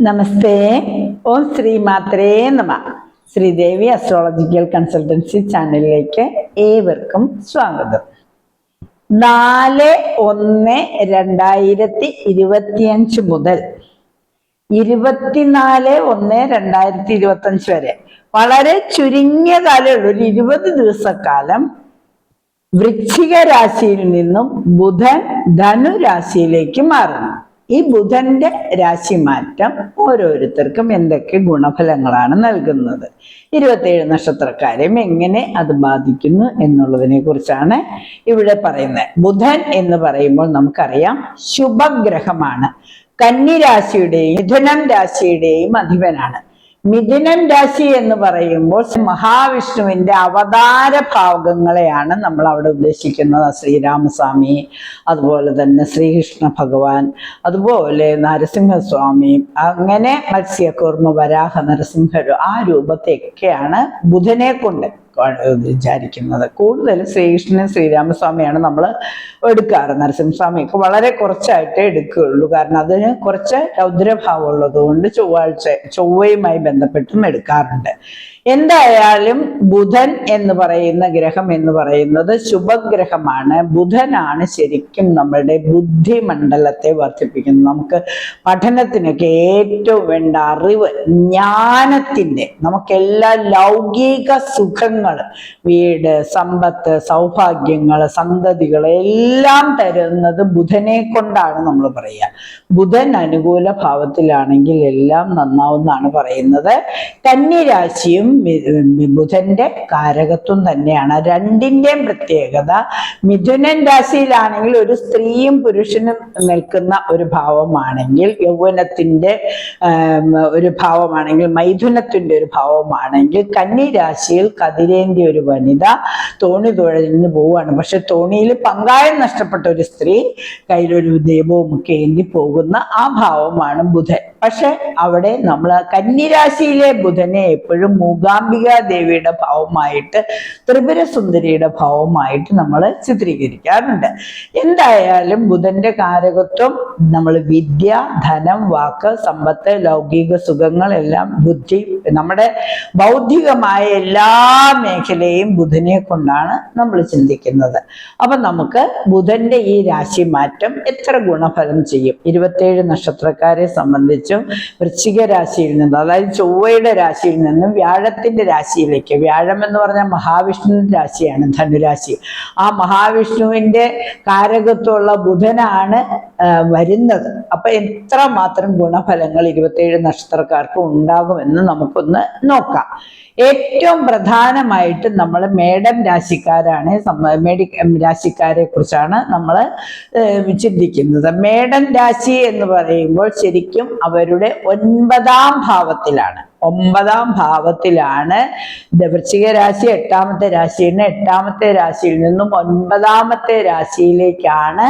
നമസ്തേ. ഓം ശ്രീ മാത്രേ നമ. Sridevi astrological consultancy ചാനലിലേക്ക് ഏവർക്കും സ്വാഗതം. നാല് ഒന്ന് രണ്ടായിരത്തി ഇരുപത്തിയഞ്ച് മുതൽ ഇരുപത്തിനാല് ഒന്ന് രണ്ടായിരത്തി ഇരുപത്തഞ്ച് വരെ. വളരെ ചുരുങ്ങിയ കാലമുള്ള ഒരു ഇരുപത് ദിവസക്കാലം വൃശ്ചിക രാശിയിൽ നിന്നും ബുധൻ ധനു രാശിയിലേക്ക് മാറുന്നു. ഈ ബുധന്റെ രാശി മാറ്റം ഓരോരുത്തർക്കും എന്തൊക്കെ ഗുണഫലങ്ങളാണ് നൽകുന്നത്? ഇരുപത്തേഴ് നക്ഷത്രക്കാരെയും എങ്ങനെ അത് ബാധിക്കുന്നു എന്നുള്ളതിനെ കുറിച്ചാണ് ഇവിടെ പറയുന്നത്. ബുധൻ എന്ന് പറയുമ്പോൾ നമുക്കറിയാം ശുഭഗ്രഹമാണ്. കന്നിരാശിയുടെയും മിഥുനം രാശിയുടെയും അധിപനാണ്. മിഥുനം രാശി എന്ന് പറയുമ്പോൾ മഹാവിഷ്ണുവിന്റെ അവതാര ഭാഗങ്ങളെയാണ് നമ്മൾ അവിടെ ഉദ്ദേശിക്കുന്നത്. ശ്രീരാമസ്വാമി അതുപോലെ തന്നെ ശ്രീകൃഷ്ണ ഭഗവാൻ അതുപോലെ നരസിംഹസ്വാമി അങ്ങനെ മത്സ്യകൂർമ്മ വരാഹ നരസിംഹ ആ രൂപത്തെയൊക്കെയാണ് ബുധനെ കൊണ്ട് വിചാരിക്കുന്നത്. കൂടുതൽ ശ്രീകൃഷ്ണനും ശ്രീരാമസ്വാമിയാണ് നമ്മൾ എടുക്കാറ് നരസിംഹസ്വാമി. ഇപ്പോൾ വളരെ കുറച്ചായിട്ടേ എടുക്കുകയുള്ളൂ. കാരണം അതിന് കുറച്ച് രൗദ്രഭാവം ഉള്ളതുകൊണ്ട് ചൊവ്വാഴ്ച ചൊവ്വയുമായി ബന്ധപ്പെട്ടും എടുക്കാറുണ്ട്. എന്തായാലും ബുധൻ എന്ന് പറയുന്ന ഗ്രഹം എന്ന് പറയുന്നത് ശുഭഗ്രഹമാണ്. ബുധനാണ് ശരിക്കും നമ്മളുടെ ബുദ്ധിമണ്ഡലത്തെ വർദ്ധിപ്പിക്കുന്നത്. നമുക്ക് പഠനത്തിനൊക്കെ ഏറ്റവും വേണ്ട അറിവ് ജ്ഞാനത്തിന്റെ നമുക്കെല്ലാ ലൗകിക സുഖങ്ങൾ വീട് സമ്പത്ത് സൗഭാഗ്യങ്ങൾ സന്തതികൾ എല്ലാം തരുന്നത് ബുധനെ കൊണ്ടാണ് നമ്മൾ പറയുക. ബുധൻ അനുകൂല ഭാവത്തിലാണെങ്കിൽ എല്ലാം നന്നാവുന്നാണ് പറയുന്നത്. കന്യരാശിയും മി- ബുധന്റെ കാരകത്വം തന്നെയാണ്. രണ്ടിന്റെയും പ്രത്യേകത മിഥുനൻ രാശിയിലാണെങ്കിൽ ഒരു സ്ത്രീയും പുരുഷനും നിൽക്കുന്ന ഒരു ഭാവമാണെങ്കിൽ യൗവനത്തിന്റെ ഒരു ഭാവമാണെങ്കിൽ മൈഥുനത്തിന്റെ ഒരു ഭാവമാണെങ്കിൽ കന്നി രാശിയിൽ കതിരേന്തി ഒരു വനിത തോണി തുഴഞ്ഞു പോവുകയാണ്. പക്ഷെ തോണിയിൽ പങ്കായം നഷ്ടപ്പെട്ട ഒരു സ്ത്രീ കയ്യിലൊരു ദൈവവും ഒക്കെ പോകുന്ന ആ ഭാവമാണ് ബുധൻ. പക്ഷെ അവിടെ നമ്മൾ കന്നിരാശിയിലെ ബുധനെ എപ്പോഴും മൂകാംബിക ദേവിയുടെ ഭാവമായിട്ട് ത്രിപുര സുന്ദരിയുടെ ഭാവമായിട്ട് നമ്മൾ ചിത്രീകരിക്കാറുണ്ട്. എന്തായാലും ബുധന്റെ കാരകത്വം നമ്മൾ വിദ്യ ധനം വാക്ക് സമ്പത്ത് ലൗകിക സുഖങ്ങൾ എല്ലാം ബുദ്ധി നമ്മുടെ ബൗദ്ധികമായ എല്ലാ മേഖലയും ബുധനെ കൊണ്ടാണ് നമ്മൾ ചിന്തിക്കുന്നത്. അപ്പൊ നമുക്ക് ബുധന്റെ ഈ രാശി മാറ്റം എത്ര ഗുണഫലം ചെയ്യും? ഇരുപത്തേഴ് നക്ഷത്രക്കാരെ സംബന്ധിച്ചും വൃശ്ചിക രാശിയിൽ നിന്ന് അതായത് ചൊവ്വയുടെ രാശിയിൽ നിന്നും വ്യാഴത്തിന്റെ രാശിയിലേക്ക്. വ്യാഴം എന്ന് പറഞ്ഞാൽ മഹാവിഷ്ണുവിന്റെ രാശിയാണ് ധനുരാശി. ആ മഹാവിഷ്ണുവിന്റെ കാരകത്വമുള്ള ബുധനാണ് വരുന്നത്. അപ്പൊ എത്ര മാത്രം ഗുണഫലങ്ങൾ ഇരുപത്തേഴ് നക്ഷത്രക്കാർക്ക് ഉണ്ടാകുമെന്ന് നമുക്കൊന്ന് നോക്കാം. ഏറ്റവും പ്രധാനമായിട്ട് നമ്മൾ മേഡം രാശിക്കാരാണ് മേഡി രാശിക്കാരെ കുറിച്ചാണ് നമ്മൾ ചിന്തിക്കുന്നത്. മേഡം രാശി എന്ന് പറയുമ്പോൾ ശരിക്കും അവരുടെ ഒൻപതാം ഭാവത്തിലാണ്. ഒമ്പതാം ഭാവത്തിലാണ്. വൃശ്ചിക രാശി എട്ടാമത്തെ രാശിയിൽ നിന്ന് എട്ടാമത്തെ രാശിയിൽ നിന്നും ഒൻപതാമത്തെ രാശിയിലേക്കാണ്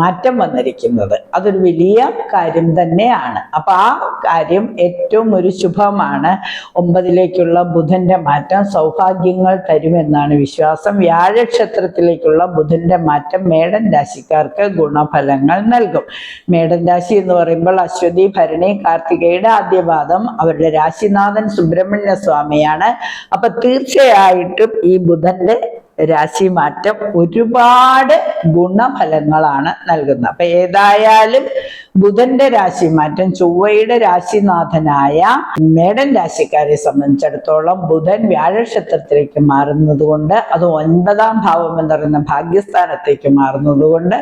മാറ്റം വന്നിരിക്കുന്നത്. അതൊരു വലിയ കാര്യം തന്നെയാണ്. അപ്പൊ ആ കാര്യം ഏറ്റവും ഒരു ശുഭമാണ്. ഒമ്പതിലേക്കുള്ള ബുധന്റെ മാറ്റം സൗഭാഗ്യങ്ങൾ തരുമെന്നാണ് വിശ്വാസം. വ്യാഴക്ഷേത്രത്തിലേക്കുള്ള ബുധന്റെ മാറ്റം മേടൻ രാശിക്കാർക്ക് ഗുണഫലങ്ങൾ നൽകും. മേടൻ രാശി എന്ന് പറയുമ്പോൾ അശ്വതി ഭരണി കാർത്തികയുടെ ആദ്യപാദം അവരുടെ രാശിനാഥൻ സുബ്രഹ്മണ്യ സ്വാമിയാണ്. അപ്പൊ തീർച്ചയായിട്ടും ഈ ബുധന്റെ രാശി മാറ്റം ഒരുപാട് ഗുണഫലങ്ങളാണ് നൽകുന്നത്. അപ്പൊ ഏതായാലും ബുധന്റെ രാശി മാറ്റം ചൊവ്വയുടെ രാശിനാഥനായ മേടൻ രാശിക്കാരെ സംബന്ധിച്ചിടത്തോളം ബുധൻ വ്യാഴക്ഷേത്രത്തിലേക്ക് മാറുന്നത് കൊണ്ട് അത് ഒൻപതാം ഭാവം എന്ന് പറയുന്ന ഭാഗ്യസ്ഥാനത്തേക്ക് മാറുന്നത് കൊണ്ട്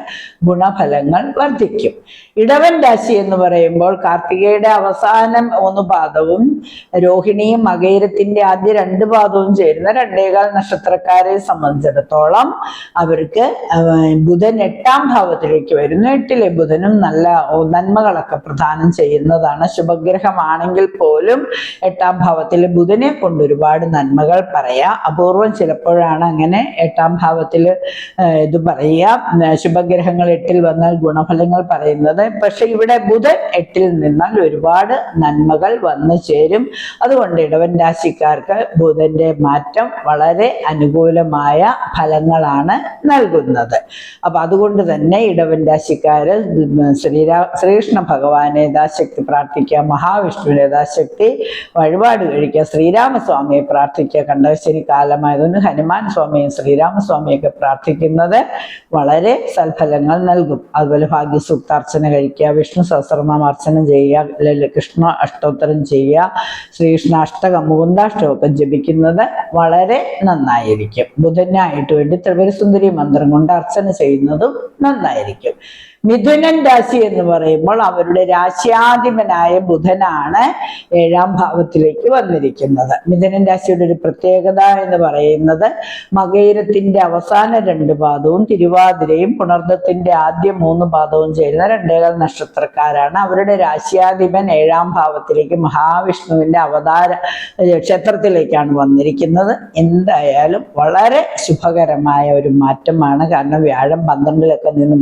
ഗുണഫലങ്ങൾ വർദ്ധിക്കും. ഇടവൻ രാശി എന്ന് പറയുമ്പോൾ കാർത്തികയുടെ അവസാനം മൂന്ന് പാദവും രോഹിണിയും മകേരത്തിന്റെ ആദ്യ രണ്ട് പാദവും ചേരുന്ന രണ്ടേകാൽ നക്ഷത്രക്കാരെ സംബന്ധിച്ചിടത്തോളം അവർക്ക് ബുധൻ എട്ടാം ഭാവത്തിലേക്ക് വരുന്നു. എട്ടിലെ ബുധനും നല്ല നന്മകളൊക്കെ പ്രദാനം ചെയ്യുന്നതാണ്. ശുഭഗ്രഹമാണെങ്കിൽ പോലും എട്ടാം ഭാവത്തിലെ ബുധനെ കൊണ്ട് ഒരുപാട് നന്മകൾ പറയാം. അപൂർവം ചിലപ്പോഴാണ് അങ്ങനെ എട്ടാം ഭാവത്തിൽ ഇത് പറയുക. ശുഭഗ്രഹങ്ങൾ എട്ടിൽ വന്നാൽ ഗുണഫലങ്ങൾ പറയുന്നത്. പക്ഷെ ഇവിടെ ബുധൻ എട്ടിൽ നിന്നാൽ ഒരുപാട് നന്മകൾ വന്നു ചേരും. അതുകൊണ്ട് ഇടവൻ രാശിക്കാർക്ക് ബുധന്റെ മാറ്റം വളരെ അനുകൂലമായ ഫലങ്ങളാണ് നൽകുന്നത്. അപ്പൊ അതുകൊണ്ട് തന്നെ ഇടവൻ രാശിക്കാര് ശ്രീരാ ശ്രീകൃഷ്ണ ഭഗവാനെ യഥാശക്തി പ്രാർത്ഥിക്കുക മഹാവിഷ്ണുവിനെ യഥാശക്തി വഴിപാട് കഴിക്കുക ശ്രീരാമസ്വാമിയെ പ്രാർത്ഥിക്കുക. കണ്ടവശ്ശേരി കാലമായതുകൊണ്ട് ഹനുമാൻ സ്വാമിയും ശ്രീരാമസ്വാമിയൊക്കെ പ്രാർത്ഥിക്കുന്നത് വളരെ സൽഫലങ്ങൾ നൽകും. അതുപോലെ ഭാഗ്യസൂക്താർച്ചന കഴിക്കുക വിഷ്ണു സഹസ്രനാമ അർച്ചന ചെയ്യുക കൃഷ്ണ അഷ്ടോത്തരം ചെയ്യുക ശ്രീകൃഷ്ണ അഷ്ടകം മുകുന്ദാഷ്ടമൊക്കെ ജപിക്കുന്നത് വളരെ നന്നായിരിക്കും. ബുധനായിട്ട് വേണ്ടി ത്രിപുരസുന്ദരി മന്ത്രം കൊണ്ട് അർച്ചന ചെയ്യുന്നതും നന്നായിരിക്കും. മിഥുനൻ രാശി എന്ന് പറയുമ്പോൾ അവരുടെ രാശ്യാധിപനായ ബുധനാണ് ഏഴാം ഭാവത്തിലേക്ക് വന്നിരിക്കുന്നത്. മിഥുനൻ രാശിയുടെ ഒരു പ്രത്യേകത എന്ന് പറയുന്നത് മകയിരത്തിന്റെ അവസാന രണ്ട് പാദവും തിരുവാതിരയും പുണർദത്തിന്റെ ആദ്യ മൂന്ന് പാദവും ചേരുന്ന രണ്ടേകാൽ നക്ഷത്രക്കാരാണ്. അവരുടെ രാശ്യാധിപൻ ഏഴാം ഭാവത്തിലേക്ക് മഹാവിഷ്ണുവിന്റെ അവതാര ക്ഷേത്രത്തിലേക്കാണ് വന്നിരിക്കുന്നത്. എന്തായാലും വളരെ ശുഭകരമായ ഒരു മാറ്റമാണ്. കാരണം വ്യാഴം പന്ത്രണ്ടിലൊക്കെ നിന്ന്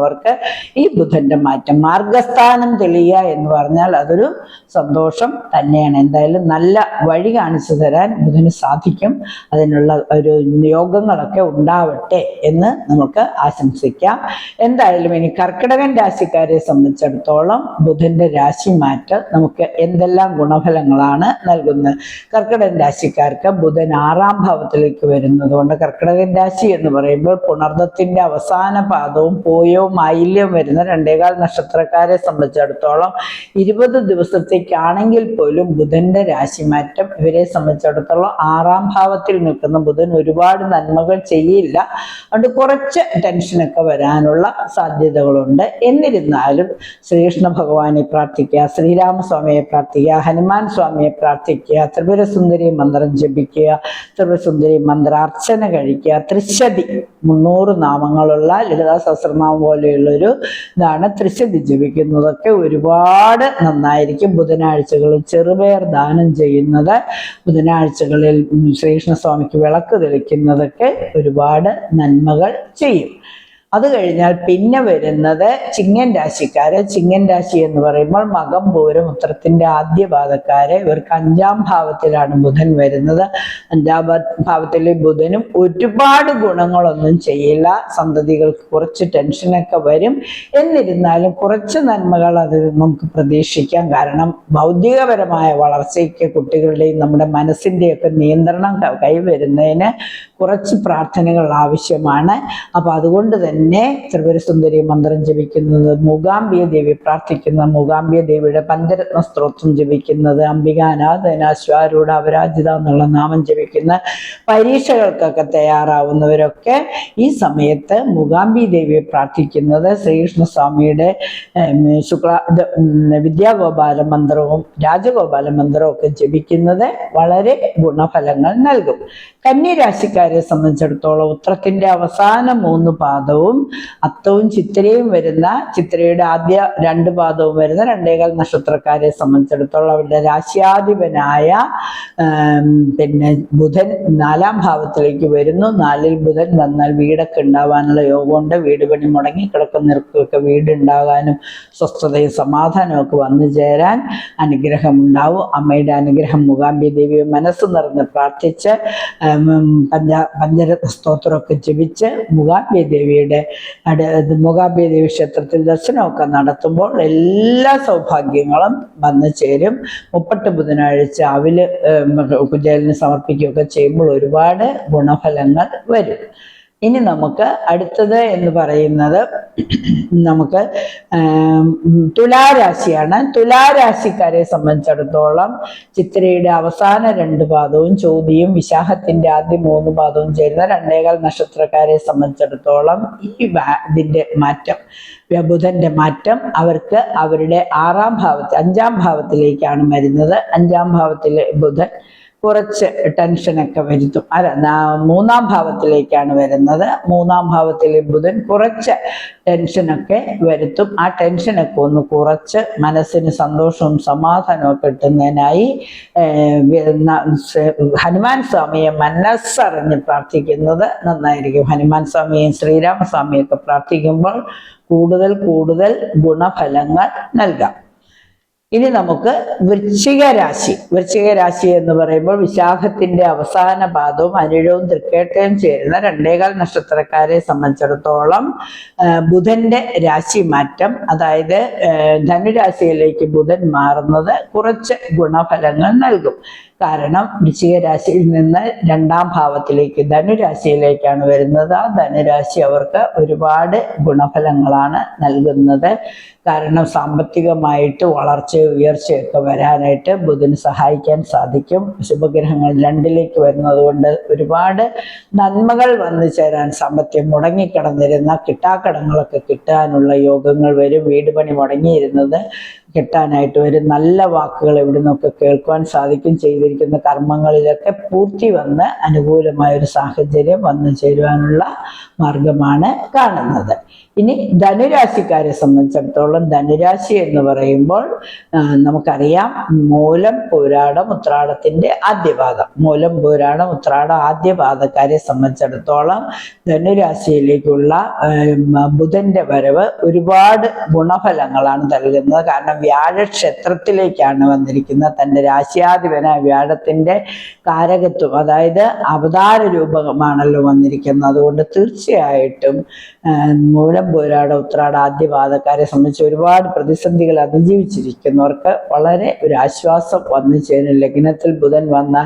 വിഷമിച്ചിരിക്കുന്നവർക്ക് ഈ ബുധന്റെ മാറ്റം മാർഗസ്ഥാനം തെളിയുക എന്ന് പറഞ്ഞാൽ അതൊരു സന്തോഷം തന്നെയാണ്. എന്തായാലും നല്ല വഴി കാണിച്ചു തരാൻ ബുധന് സാധിക്കും. അതിനുള്ള ഒരു യോഗങ്ങളൊക്കെ ഉണ്ടാവട്ടെ എന്ന് നമുക്ക് ആശംസിക്കാം. എന്തായാലും ഇനി കർക്കിടകൻ രാശിക്കാരെ സംബന്ധിച്ചിടത്തോളം ബുധന്റെ രാശി മാറ്റം നമുക്ക് എന്തെല്ലാം ഗുണഫലങ്ങളാണ് നൽകുന്നത്. കർക്കിടകൻ രാശിക്കാർക്ക് ബുധൻ ആറാം ഭാവത്തിലേക്ക് വരുന്നത് കൊണ്ട് കർക്കിടകൻ രാശി എന്ന് പറയുമ്പോൾ പുണർദത്തിന്റെ അവസാന പാദവും പോയോ മായില്യവും വരുന്ന രണ്ടേകാൽ നക്ഷത്രക്കാരെ സംബന്ധിച്ചിടത്തോളം ഇരുപത് ദിവസത്തേക്കാണെങ്കിൽ പോലും ബുധന്റെ രാശിമാറ്റം ഇവരെ സംബന്ധിച്ചിടത്തോളം ആറാം ഭാവത്തിൽ നിൽക്കുന്ന ബുധൻ ഒരുപാട് നന്മകൾ ചെയ്യില്ല. അതുകൊണ്ട് കുറച്ച് ടെൻഷനൊക്കെ വരാനുള്ള സാധ്യതകളുണ്ട്. എന്നിരുന്നാലും ശ്രീകൃഷ്ണ ഭഗവാനെ പ്രാർത്ഥിക്കുക ശ്രീരാമസ്വാമിയെ പ്രാർത്ഥിക്കുക ഹനുമാൻ സ്വാമിയെ പ്രാർത്ഥിക്കുക ത്രിപുരസുന്ദരി മന്ത്രം ജപിക്കുക ത്രിപുരസുന്ദരി മന്ത്രാർച്ചന കഴിക്കുക ത്രിശതി മുന്നൂറ് നാമങ്ങളുള്ള ലളിതാ സഹസ്രനാമം പോലെയുള്ളൊരു ഇതാണ് ത്രിശതി ജപിക്കുന്നതൊക്കെ ഒരുപാട് നന്നായിരിക്കും ബുധനാഴ്ചകളിൽ ചെറുപയർ ദാനം ചെയ്യുന്നത് ബുധനാഴ്ചകളിൽ ശ്രീകൃഷ്ണസ്വാമിക്ക് വിളക്ക് തെളിക്കുന്നതൊക്കെ ഒരുപാട് നന്മകൾ ചെയ്യും. അത് കഴിഞ്ഞാൽ പിന്നെ വരുന്നത് ചിങ്ങൻ രാശിക്കാര്. ചിങ്ങൻ രാശി എന്ന് പറയുമ്പോൾ മകം പൂരം ഉത്രത്തിന്റെ ആദ്യ പാദക്കാര്. ഇവർക്ക് അഞ്ചാം ഭാവത്തിലാണ് ബുധൻ വരുന്നത്. അഞ്ചാം ഭാവത്തിലെ ബുധനും ഒരുപാട് ഗുണങ്ങളൊന്നും ചെയ്യില്ല. സന്തതികൾക്ക് കുറച്ച് ടെൻഷനൊക്കെ വരും. എന്നിരുന്നാലും കുറച്ച് നന്മകൾ അത് നമുക്ക് പ്രതീക്ഷിക്കാം. കാരണം ഭൗതികപരമായ വളർച്ചയ്ക്ക് കുട്ടികളുടെയും നമ്മുടെ മനസ്സിന്റെയൊക്കെ നിയന്ത്രണം കൈവരുന്നതിന് കുറച്ച് പ്രാർത്ഥനകൾ ആവശ്യമാണ്. അപ്പൊ അതുകൊണ്ട് തന്നെ ത്രിപുരസുന്ദരി മന്ത്രം ജപിക്കുന്നത് മൂകാംബിയ ദേവി പ്രാർത്ഥിക്കുന്ന മൂകാംബിയ ദേവിയുടെ പഞ്ചരത്ന സ്ത്രോത്രം ജപിക്കുന്നത് അംബികാനാഥന ശ്വാരൂഢ അപരാജിത എന്നുള്ള നാമം ജപിക്കുന്ന പരീക്ഷകൾക്കൊക്കെ തയ്യാറാവുന്നവരൊക്കെ ഈ സമയത്ത് മൂകാംബി ദേവിയെ പ്രാർത്ഥിക്കുന്നത് ശ്രീകൃഷ്ണസ്വാമിയുടെ സ്വാമിയുടെ ശുക്ല വിദ്യാഗോപാല മന്ത്രവും രാജഗോപാല മന്ത്രവും ഒക്കെ ജപിക്കുന്നത് വളരെ ഗുണഫലങ്ങൾ നൽകും. കന്യരാശിക്കാരെ സംബന്ധിച്ചിടത്തോളം ഉത്രത്തിന്റെ അവസാന മൂന്ന് പാദവും അത്തവും ചിത്രയും വരുന്ന ചിത്രയുടെ ആദ്യ രണ്ട് പാദവും വരുന്ന രണ്ടേകാൽ നക്ഷത്രക്കാരെ സംബന്ധിച്ചിടത്തോളം അവരുടെ രാശ്യാധിപനായ പിന്നെ ബുധൻ നാലാം ഭാവത്തിലേക്ക് വരുന്നു. നാലിൽ ബുധൻ വന്നാൽ വീടൊക്കെ ഉണ്ടാവാനുള്ള യോഗമുണ്ട്. വീട് പണി മുടങ്ങി കിടക്കുന്നവർക്കൊക്കെ വീട് വീടുണ്ടാകാനും സ്വസ്ഥതയും സമാധാനവും ഒക്കെ വന്നു ചേരാൻ അനുഗ്രഹം ഉണ്ടാവും അമ്മയുടെ അനുഗ്രഹം മൂകാംബി ദേവിയെ മനസ്സ് നിറഞ്ഞ് പ്രാർത്ഥിച്ച് പഞ്ച പഞ്ചരത്ന സ്തോത്രമൊക്കെ ജപിച്ച് മൂകാംബി ദേവിയുടെ അട- ഇത് മൂകാംബി ദേവി ക്ഷേത്രത്തിൽ ദർശനമൊക്കെ നടത്തുമ്പോൾ എല്ലാ സൗഭാഗ്യങ്ങളും വന്നു ചേരും മുപ്പട്ട് ബുധനാഴ്ച അവിൽ ഉം, കുചേലിന് സമർപ്പിക്കുകയൊക്കെ ചെയ്യുമ്പോൾ ഒരുപാട് ഗുണഫലങ്ങൾ വരും ഇനി നമുക്ക് അടുത്തത് എന്ന് പറയുന്നത് നമുക്ക് തുലാരാശിയാണ്. തുലാരാശിക്കാരെ സംബന്ധിച്ചിടത്തോളം ചിത്രയുടെ അവസാന രണ്ട് പാദവും ചോദ്യയും വിശാഖത്തിന്റെ ആദ്യ മൂന്ന് പാദവും ചേരുന്ന രണ്ടേകാൽ നക്ഷത്രക്കാരെ സംബന്ധിച്ചിടത്തോളം ഈ ഇതിന്റെ മാറ്റം ബുധന്റെ മാറ്റം അവർക്ക് അവരുടെ ആറാം ഭാവത്തിൽ അഞ്ചാം ഭാവത്തിലേക്കാണ് വരുന്നത്. അഞ്ചാം ഭാവത്തിലെ ബുധൻ കുറച്ച് ടെൻഷനൊക്കെ വരുത്തും. അല്ല മൂന്നാം ഭാവത്തിലേക്കാണ് വരുന്നത്. മൂന്നാം ഭാവത്തിലെ ബുധൻ കുറച്ച് ടെൻഷനൊക്കെ വരുത്തും. ആ ടെൻഷനൊക്കെ ഒന്ന് കുറച്ച് മനസ്സിന് സന്തോഷവും സമാധാനവും കിട്ടുന്നതിനായി ഹനുമാൻ സ്വാമിയെ മനസ്സറിഞ്ഞ് പ്രാർത്ഥിക്കുന്നത് നന്നായിരിക്കും. ഹനുമാൻ സ്വാമിയെയും ശ്രീരാമസ്വാമിയൊക്കെ പ്രാർത്ഥിക്കുമ്പോൾ കൂടുതൽ കൂടുതൽ ഗുണഫലങ്ങൾ നൽകാം. ഇനി നമുക്ക് വൃശ്ചിക രാശി. വൃശ്ചിക രാശി എന്ന് പറയുമ്പോൾ വിശാഖത്തിന്റെ അവസാന പാദവും അനിഴവും തൃക്കേട്ടയും ചേരുന്ന രണ്ടേകാൽ നക്ഷത്രക്കാരെ സംബന്ധിച്ചിടത്തോളം ബുധന്റെ രാശി മാറ്റം അതായത് ധനുരാശിയിലേക്ക് ബുധൻ മാറുന്നത് കുറച്ച് ഗുണഫലങ്ങൾ നൽകും. കാരണം വൃശ്ചിക രാശിയിൽ നിന്ന് രണ്ടാം ഭാവത്തിലേക്ക് ധനുരാശിയിലേക്കാണ് വരുന്നത്. ആ ധനുരാശി അവർക്ക് ഒരുപാട് ഗുണഫലങ്ങളാണ് നൽകുന്നത്. കാരണം സാമ്പത്തികമായിട്ട് വളർച്ചയും ഉയർച്ചയൊക്കെ വരാനായിട്ട് ബുധന് സഹായിക്കാൻ സാധിക്കും. ശുഭഗ്രഹങ്ങൾ രണ്ടിലേക്ക് വരുന്നത് കൊണ്ട് ഒരുപാട് നന്മകൾ വന്നു ചേരാൻ സാമ്പത്തികം മുടങ്ങിക്കിടന്നിരുന്ന കിട്ടാക്കടങ്ങളൊക്കെ കിട്ടാനുള്ള യോഗങ്ങൾ വരും. വീട് പണി മുടങ്ങിയിരുന്നത് കിട്ടാനായിട്ട് വരും. നല്ല വാക്കുകൾ എവിടെ നിന്നൊക്കെ കേൾക്കുവാൻ സാധിക്കും. ചെയ്തിരിക്കുന്ന കർമ്മങ്ങളിലൊക്കെ പൂർത്തി വന്ന് അനുകൂലമായ ഒരു സാഹചര്യം വന്നു ചേരുവാനുള്ള മാർഗമാണ് കാണുന്നത്. ഇനി ധനുരാശിക്കാരെ സംബന്ധിച്ചിടത്തോളം ധനുരാശി എന്ന് പറയുമ്പോൾ നമുക്കറിയാം മൂലം പൂരാടം ഉത്രാടത്തിന്റെ ആദ്യപാദം. മൂലം പൂരാടം ഉത്രാടം ആദ്യപാദക്കാരെ സംബന്ധിച്ചിടത്തോളം ധനുരാശിയിലേക്കുള്ള ബുധന്റെ വരവ് ഒരുപാട് ഗുണഫലങ്ങളാണ് നൽകുന്നത്. കാരണം വ്യാഴക്ഷേത്രത്തിലേക്കാണ് വന്നിരിക്കുന്നത് തന്റെ രാശിയാധിപനായ വ്യാഴത്തിന്റെ കാരകത്വം അതായത് അവതാര രൂപമാണല്ലോ വന്നിരിക്കുന്നത്. അതുകൊണ്ട് തീർച്ചയായിട്ടും മൂലം പോരാട ഉത്രാട ആദ്യ പാതക്കാരെ സംബന്ധിച്ച് ഒരുപാട് പ്രതിസന്ധികൾ അതിജീവിച്ചിരിക്കുന്നവർക്ക് വളരെ ഒരു ആശ്വാസം വന്നു ചേരും. ലഗ്നത്തിൽ ബുധൻ വന്ന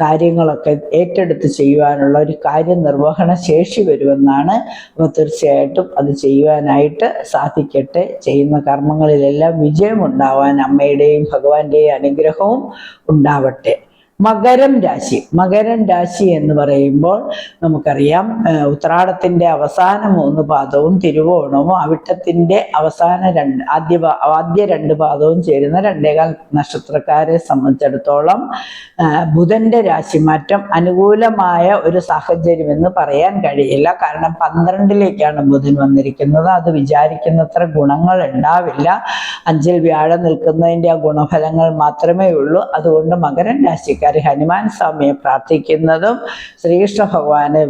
കാര്യങ്ങളൊക്കെ ഏറ്റെടുത്ത് ചെയ്യുവാനുള്ള ഒരു കാര്യനിർവഹണ ശേഷി വരുമെന്നാണ് അപ്പോൾ തീർച്ചയായിട്ടും അത് ചെയ്യുവാനായിട്ട് സാധിക്കട്ടെ. ചെയ്യുന്ന കർമ്മങ്ങളിലെല്ലാം വിജയമുണ്ടാവാൻ അമ്മയുടെയും ഭഗവാന്റെയും അനുഗ്രഹവും ഉണ്ടാവട്ടെ. മകരം രാശി. മകരം രാശി എന്ന് പറയുമ്പോൾ നമുക്കറിയാം ഉത്രാടത്തിന്റെ അവസാന മൂന്ന് പാദവും തിരുവോണവും അവിട്ടത്തിന്റെ അവസാന രണ്ട് ആദ്യ ആദ്യ രണ്ട് പാദവും ചേരുന്ന രണ്ടേകാൽ നക്ഷത്രക്കാരെ സംബന്ധിച്ചിടത്തോളം ബുധന്റെ രാശിമാറ്റം അനുകൂലമായ ഒരു സാഹചര്യം എന്ന് പറയാൻ കഴിയില്ല. കാരണം പന്ത്രണ്ടിലേക്കാണ് ബുധൻ വന്നിരിക്കുന്നത്. അത് വിചാരിക്കുന്നത്ര ഗുണങ്ങൾ ഉണ്ടാവില്ല. അഞ്ചിൽ വ്യാഴം നിൽക്കുന്നതിന്റെ ആ ഗുണഫലങ്ങൾ മാത്രമേ ഉള്ളൂ. അതുകൊണ്ട് മകരം രാശിക്കാർ ഹനുമാൻ സ്വാമിയെ പ്രാർത്ഥിക്കുന്നതും ശ്രീകൃഷ്ണ ഭഗവാന്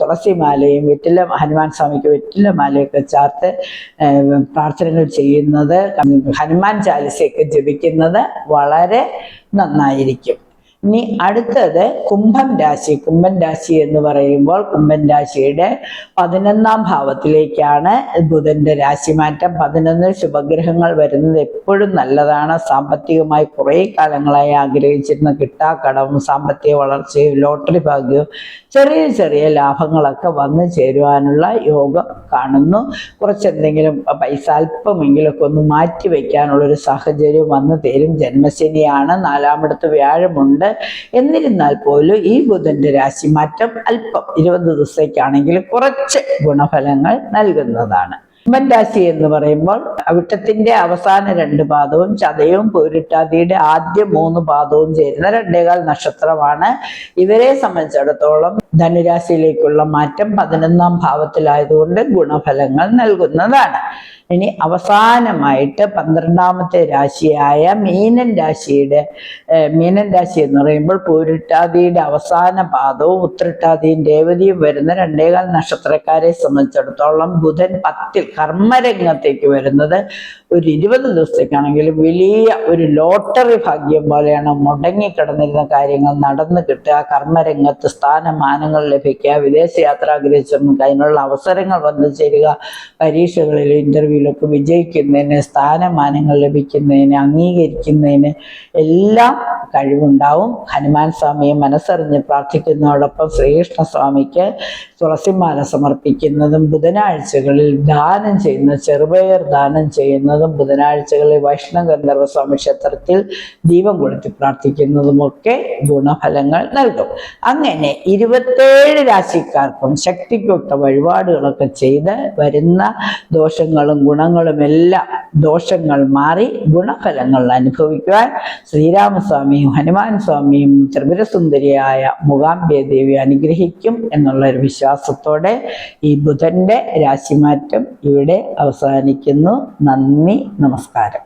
തുളസിമാലയും വെറ്റില ഹനുമാൻ സ്വാമിക്ക് വെറ്റില മാലയൊക്കെ ചാർത്ത് പ്രാർത്ഥനകൾ ചെയ്യുന്നത് ഹനുമാൻ ചാലിസയൊക്കെ ജപിക്കുന്നത് വളരെ നന്നായിരിക്കും. ഇനി അടുത്തത് കുംഭം രാശി. കുംഭൻ രാശി എന്ന് പറയുമ്പോൾ കുംഭൻ രാശിയുടെ പതിനൊന്നാം ഭാവത്തിലേക്കാണ് ബുധന്റെ രാശിമാറ്റം. പതിനൊന്ന് ശുഭഗ്രഹങ്ങൾ വരുന്നത് എപ്പോഴും നല്ലതാണ്. സാമ്പത്തികമായി കുറേ കാലങ്ങളായി ആഗ്രഹിച്ചിരുന്ന കിട്ടാക്കടവും സാമ്പത്തിക വളർച്ചയും ലോട്ടറി ഭാഗ്യവും ചെറിയ ചെറിയ ലാഭങ്ങളൊക്കെ വന്നു ചേരുവാനുള്ള യോഗം കാണുന്നു. കുറച്ചെന്തെങ്കിലും പൈസ അല്പമെങ്കിലൊക്കെ ഒന്ന് മാറ്റി വയ്ക്കാനുള്ളൊരു സാഹചര്യം വന്നു തരും. ജന്മശനിയാണ് നാലാമിടത്ത് വ്യാഴമുണ്ട്. എന്നിരുന്നാൽ പോലും ഈ ബുധന്റെ രാശിമാറ്റം അല്പം ഇരുപത് ദിവസത്തേക്കാണെങ്കിൽ കുറച്ച് ഗുണഫലങ്ങൾ നൽകുന്നതാണ്. രാശി എന്ന് പറയുമ്പോൾ അവിട്ടത്തിന്റെ അവസാന രണ്ട് പാദവും ചതയവും പൂരിട്ടാതിയുടെ ആദ്യ മൂന്ന് പാദവും ചേരുന്ന രണ്ടേകാൽ നക്ഷത്രമാണ്. ഇവരെ സംബന്ധിച്ചിടത്തോളം ധനുരാശിയിലേക്കുള്ള മാറ്റം പതിനൊന്നാം ഭാവത്തിലായതുകൊണ്ട് ഗുണഫലങ്ങൾ നൽകുന്നതാണ്. ഇനി അവസാനമായിട്ട് പന്ത്രണ്ടാമത്തെ രാശിയായ മീനൻ രാശിയുടെ മീനൻ രാശി എന്ന് പറയുമ്പോൾ പൂരിട്ടാതിയുടെ അവസാന പാദവും ഉത്രട്ടാതിയും രേവതിയും വരുന്ന രണ്ടേകാൽ നക്ഷത്രക്കാരെ സംബന്ധിച്ചിടത്തോളം ബുധൻ പത്തിൽ കർമ്മരംഗത്തേക്ക് വരുന്നത് ഒരു ഇരുപത് ദിവസത്തേക്കാണെങ്കിലും വലിയ ഒരു ലോട്ടറി ഭാഗ്യം പോലെയാണ് മുടങ്ങിക്കിടന്നിരുന്ന കാര്യങ്ങൾ നടന്നു കിട്ടുക കർമ്മരംഗത്ത് സ്ഥാനമാനങ്ങൾ ലഭിക്കുക വിദേശയാത്ര ആഗ്രഹിച്ചവർക്ക് അതിനുള്ള അവസരങ്ങൾ വന്നു ചേരുക പരീക്ഷകളിൽ ഇന്റർവ്യൂവിലൊക്കെ വിജയിക്കുന്നതിന് സ്ഥാനമാനങ്ങൾ ലഭിക്കുന്നതിന് അംഗീകരിക്കുന്നതിന് എല്ലാം കഴിവുണ്ടാവും. ഹനുമാൻ സ്വാമിയെ മനസ്സറിഞ്ഞ് പ്രാർത്ഥിക്കുന്നതോടൊപ്പം ശ്രീകൃഷ്ണ സ്വാമിക്ക് തുളസിമാല സമർപ്പിക്കുന്നതും ബുധനാഴ്ചകളിൽ ദാനം ചെയ്യുന്ന ചെറുപയർ ദാനം ചെയ്യുന്നതും ബുധനാഴ്ചകളിൽ വൈഷ്ണവ ഗന്ധർവ സ്വാമി ക്ഷേത്രത്തിൽ ദീപം കൊളുത്തി പ്രാർത്ഥിക്കുന്നതുമൊക്കെ ഗുണഫലങ്ങൾ നൽകും. അങ്ങനെ ഇരുപത്തേഴ് രാശിക്കാർക്കും ശക്തിക്കൊത്ത വഴിപാടുകളൊക്കെ ചെയ്ത് വരുന്ന ദോഷങ്ങളും ഗുണങ്ങളും എല്ലാം ദോഷങ്ങൾ മാറി ഗുണഫലങ്ങൾ അനുഭവിക്കുവാൻ ശ്രീരാമസ്വാമിയും ഹനുമാൻ സ്വാമിയും ത്രിപുരസുന്ദരിയായ മൂകാംബിയ ദേവി അനുഗ്രഹിക്കും എന്നുള്ള ഒരു വിശ്വാസത്തോടെ ഈ ബുധന്റെ രാശിമാറ്റം ഇവിടെ അവസാനിക്കുന്നു. നന്ദി നമസ്കാരം.